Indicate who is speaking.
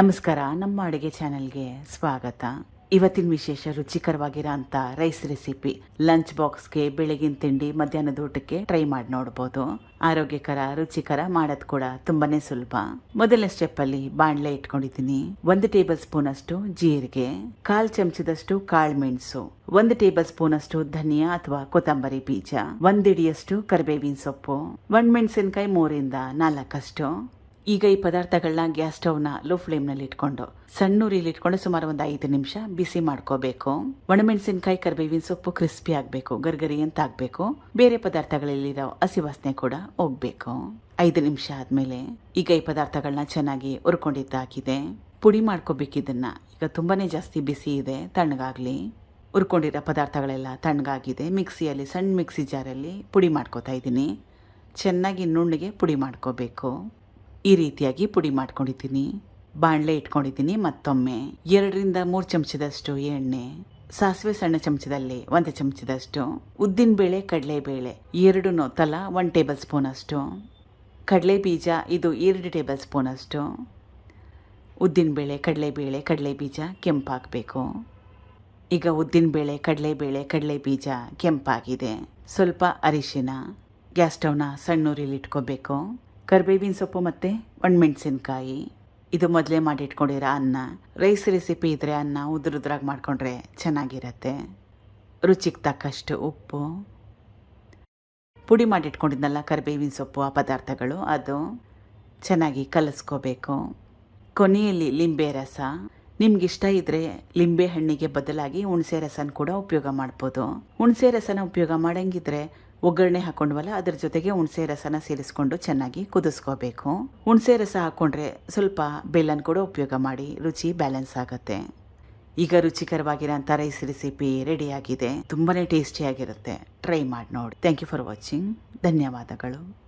Speaker 1: ನಮಸ್ಕಾರ, ನಮ್ಮ ಅಡುಗೆ ಚಾನೆಲ್ಗೆ ಸ್ವಾಗತ. ಇವತ್ತಿನ ವಿಶೇಷ ರುಚಿಕರವಾಗಿರೋ ರೈಸ್ ರೆಸಿಪಿ ಲಂಚ್ ಬಾಕ್ಸ್ಗೆ ಬೆಳಗಿನ ತಿಂಡಿ, ಮಧ್ಯಾಹ್ನದ ಊಟಕ್ಕೆ ಟ್ರೈ ಮಾಡಿ ನೋಡ್ಬೋದು. ಆರೋಗ್ಯಕರ, ರುಚಿಕರ ಮಾಡೋದು ಕೂಡ ತುಂಬಾನೇ ಸುಲಭ. ಮೊದಲನೇ ಸ್ಟೆಪ್ ಅಲ್ಲಿ ಬಾಣಲೆ ಇಟ್ಕೊಂಡಿದ್ದೀನಿ. ಒಂದು ಟೇಬಲ್ ಸ್ಪೂನ್ ಅಷ್ಟು ಜೀರಿಗೆ, ಕಾಲ್ ಚಮಚದಷ್ಟು ಕಾಳು ಮೆಣಸು, ಒಂದು ಟೇಬಲ್ ಸ್ಪೂನ್ ಅಷ್ಟು ಧನಿಯಾ ಅಥವಾ ಕೊತ್ತಂಬರಿ ಬೀಜ ಒಂದಿಡಿಯಷ್ಟು ಕರಿಬೇವಿನ ಸೊಪ್ಪು ಒಣಮೆಣಸಿನಕಾಯಿ ಮೂರಿಂದ ನಾಲ್ಕಷ್ಟು ಈಗ ಈ ಪದಾರ್ಥಗಳನ್ನ ಗ್ಯಾಸ್ ಸ್ಟವ್ನ ಲೋ ಫ್ಲೇಮ್ನಲ್ಲಿ ಇಟ್ಕೊಂಡು ಸಣ್ಣ ಉರಿಲಿ ಇಟ್ಕೊಂಡು ಸುಮಾರು ಒಂದು ಐದು ನಿಮಿಷ ಬಿಸಿ ಮಾಡ್ಕೋಬೇಕು. ಒಣಮೆಣಸಿನಕಾಯಿ, ಕರಿಬೇವಿನ ಸೊಪ್ಪು ಕ್ರಿಸ್ಪಿ ಆಗಬೇಕು, ಗರ್ಗರಿ ಅಂತ ಆಗಬೇಕು. ಬೇರೆ ಪದಾರ್ಥಗಳಲ್ಲಿರೋ ಹಸಿ ವಾಸನೆ ಕೂಡ ಹೋಗ್ಬೇಕು. ಐದು ನಿಮಿಷ ಆದಮೇಲೆ ಈಗ ಈ ಪದಾರ್ಥಗಳನ್ನ ಚೆನ್ನಾಗಿ ಹುರ್ಕೊಂಡಿದ್ದಾಗಿದೆ. ಪುಡಿ ಮಾಡ್ಕೋಬೇಕಿದ್ದನ್ನು ಈಗ ತುಂಬಾನೇ ಜಾಸ್ತಿ ಬಿಸಿ ಇದೆ, ತಣ್ಣಗಾಗ್ಲಿ. ಹುರ್ಕೊಂಡಿರೋ ಪದಾರ್ಥಗಳೆಲ್ಲ ತಣ್ಣಗಾಗಿದೆ. ಮಿಕ್ಸಿಯಲ್ಲಿ, ಸಣ್ಣ ಮಿಕ್ಸಿ ಜಾರಲ್ಲಿ ಪುಡಿ ಮಾಡ್ಕೋತಾ ಇದ್ದೀನಿ. ಚೆನ್ನಾಗಿ ನುಣ್ಣಗೆ ಪುಡಿ ಮಾಡ್ಕೋಬೇಕು. ಈ ರೀತಿಯಾಗಿ ಪುಡಿ ಮಾಡ್ಕೊಂಡಿದ್ದೀನಿ. ಬಾಣಲೆ ಇಟ್ಕೊಂಡಿದ್ದೀನಿ ಮತ್ತೊಮ್ಮೆ. ಎರಡರಿಂದ ಮೂರು ಚಮಚದಷ್ಟು ಎಣ್ಣೆ, ಸಾಸಿವೆ ಸಣ್ಣ ಚಮಚದಲ್ಲಿ ಒಂದು ಚಮಚದಷ್ಟು ಉದ್ದಿನಬೇಳೆ ಕಡಲೆಬೇಳೆ ಎರಡೂ ತಲಾ ಒನ್ ಟೇಬಲ್ ಸ್ಪೂನ್ ಅಷ್ಟು. ಕಡಲೆ ಬೀಜ, ಇದು ಎರಡು ಟೇಬಲ್ ಸ್ಪೂನ್ ಅಷ್ಟು. ಉದ್ದಿನಬೇಳೆ ಕಡಲೆಬೇಳೆ ಕಡಲೆ ಬೀಜ ಕೆಂಪಾಗಬೇಕು ಈಗ ಉದ್ದಿನಬೇಳೆ ಕಡಲೆಬೇಳೆ ಕಡಲೆ ಬೀಜ, ಕೆಂಪಾಗಿದೆ. ಸ್ವಲ್ಪ ಅರಿಶಿನ, ಗ್ಯಾಸ್ ಸ್ಟವ್ನ ಸಣ್ಣ ಉರಿಲಿ ಇಟ್ಕೋಬೇಕು. ಕರಿಬೇವಿನ ಸೊಪ್ಪು ಮತ್ತು ಒಣಮೆಣಸಿನ್ಕಾಯಿ. ಇದು ಮೊದಲೇ ಮಾಡಿಟ್ಕೊಂಡಿರೋ ಅನ್ನ. ರೈಸ್ ರೆಸಿಪಿ ಇದ್ದರೆ ಅನ್ನ ಉದುರುದ್ರಾಗಿ ಮಾಡಿಕೊಂಡ್ರೆ ಚೆನ್ನಾಗಿರತ್ತೆ. ರುಚಿಗೆ ತಕ್ಕಷ್ಟು ಉಪ್ಪು. ಪುಡಿ ಮಾಡಿಟ್ಕೊಂಡಿದ್ನಲ್ಲ ಕರಿಬೇವಿನ ಸೊಪ್ಪು ಆ ಪದಾರ್ಥಗಳು, ಅದು ಚೆನ್ನಾಗಿ ಕಲಸ್ಕೋಬೇಕು. ಕೊನೆಯಲ್ಲಿ ಲಿಂಬೆ ರಸ. ನಿಮ್ಗೆ ಇಷ್ಟ ಇದ್ರೆ ಲಿಂಬೆ ಹಣ್ಣಿಗೆ ಬದಲಾಗಿ ಹುಣಸೆ ರಸನ ಕೂಡ ಉಪಯೋಗ ಮಾಡ್ಬೋದು. ಹುಣಸೆ ರಸನ ಉಪಯೋಗ ಮಾಡಂಗಿದ್ರೆ ಒಗ್ಗರಣೆ ಹಾಕೊಂಡ್ವಲ್ಲ, ಅದ್ರ ಜೊತೆಗೆ ಹುಣಸೆ ರಸನ ಸೇರಿಸ್ಕೊಂಡು ಚೆನ್ನಾಗಿ ಕುದಿಸ್ಕೋಬೇಕು. ಹುಣಸೆ ರಸ ಹಾಕೊಂಡ್ರೆ ಸ್ವಲ್ಪ ಬೆಲ್ಲನ ಕೂಡ ಉಪಯೋಗ ಮಾಡಿ, ರುಚಿ ಬ್ಯಾಲೆನ್ಸ್ ಆಗುತ್ತೆ. ಈಗ ರುಚಿಕರವಾಗಿರೋಂಥ ರೈಸ್ ರೆಸಿಪಿ ರೆಡಿಯಾಗಿದೆ ತುಂಬಾ ಟೇಸ್ಟಿಯಾಗಿರುತ್ತೆ ಟ್ರೈ ಮಾಡಿ ನೋಡಿ. ಥ್ಯಾಂಕ್ ಯು ಫಾರ್ ವಾಚಿಂಗ್ ಧನ್ಯವಾದಗಳು.